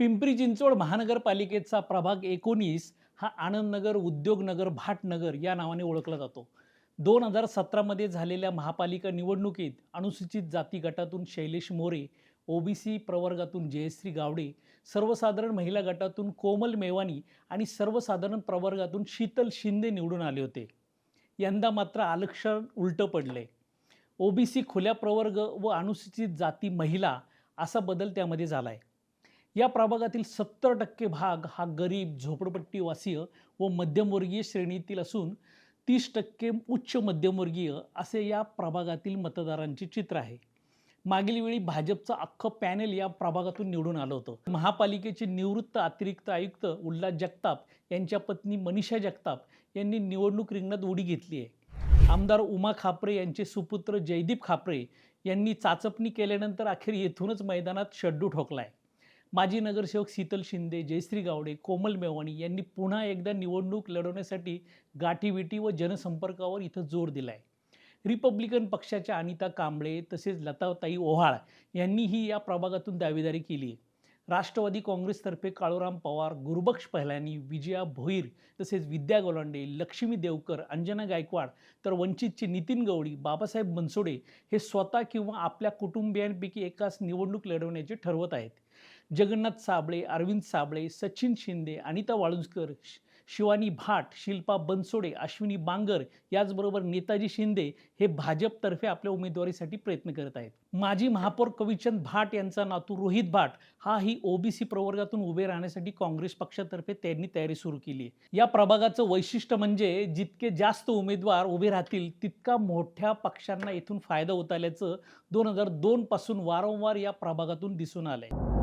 पिंपरी चिंचवड महानगरपालिकेचा प्रभाग एकोणीस हा आनंदनगर उद्योगनगर भाटनगर या नावाने ओळखला जातो. दोन हजार सतरामध्ये झालेल्या महापालिका निवडणुकीत अनुसूचित जाती गटातून शैलेश मोरे ओबीसी प्रवर्गातून जयश्री गावडे सर्वसाधारण महिला गटातून कोमल मेवानी आणि सर्वसाधारण प्रवर्गातून शीतल शिंदे निवडून आले होते. यंदा मात्र आरक्षण उलटं पडले ओबीसी खुल्या प्रवर्ग व अनुसूचित जाती महिला असा बदल त्यामध्ये झाला आहे या प्रभागातील सत्तर टक्के भाग हा गरीब झोपडपट्टीवासीय व मध्यमवर्गीय श्रेणीतील असून तीस टक्के उच्च मध्यमवर्गीय असे या प्रभागातील मतदारांचे चित्र आहे. मागील वेळी भाजपचं अख्खं पॅनेल या प्रभागातून निवडून आलं होतं. महापालिकेचे निवृत्त अतिरिक्त आयुक्त उल्हास जगताप यांच्या पत्नी मनीषा जगताप यांनी निवडणूक रिंगणात उडी घेतली आहे. आमदार उमा खापरे यांचे सुपुत्र जयदीप खापरे यांनी चाचपणी केल्यानंतर अखेर येथूनच मैदानात शड्डू ठोकलाय. माजी नगरसेवक शीतल शिंदे जयश्री गावडे कोमल मेवाणी यांनी पुन्हा एकदा निवडणूक लढवण्यासाठी गाठीविटी व जनसंपर्कावर इथं जोर दिलाय. रिपब्लिकन पक्षाच्या अनिता कांबळे तसेच लताताई ओहाळ यांनीही या प्रभागातून दावेदारी केली आहे राष्ट्रवादी काँग्रेसतर्फे काळूराम पवार गुरुबक्ष पहिल्यानी विजया भोईर तसेच विद्या गोलांडे लक्ष्मी देवकर अंजना गायकवाड तर वंचितचे नितीन गवळी बाबासाहेब बनसोडे हे स्वतः किंवा आपल्या कुटुंबियांपैकी एकाच निवडणूक लढवण्याचे ठरवत आहेत. जगन्नाथ साबळे अरविंद साबळे सचिन शिंदे अनिता वाळुंजकर शिवानी भाट शिल्पा बनसोडे अश्विनी बांगर याचबरोबर नेताजी शिंदे हे भाजपतर्फे आपल्या उमेदवारीसाठी प्रयत्न करत आहेत. माजी महापौर कविचंद भाट यांचा नातू रोहित भाट हा ही ओबीसी प्रवर्गातून उभे राहण्यासाठी काँग्रेस पक्षातर्फे त्यांनी तयारी सुरू केली या प्रभागाचं वैशिष्ट्य म्हणजे जितके जास्त उमेदवार उभे राहतील तितका मोठ्या पक्षांना इथून फायदा होत आल्याचं दोन हजार दोन पासून वारंवार या प्रभागातून दिसून आलंय.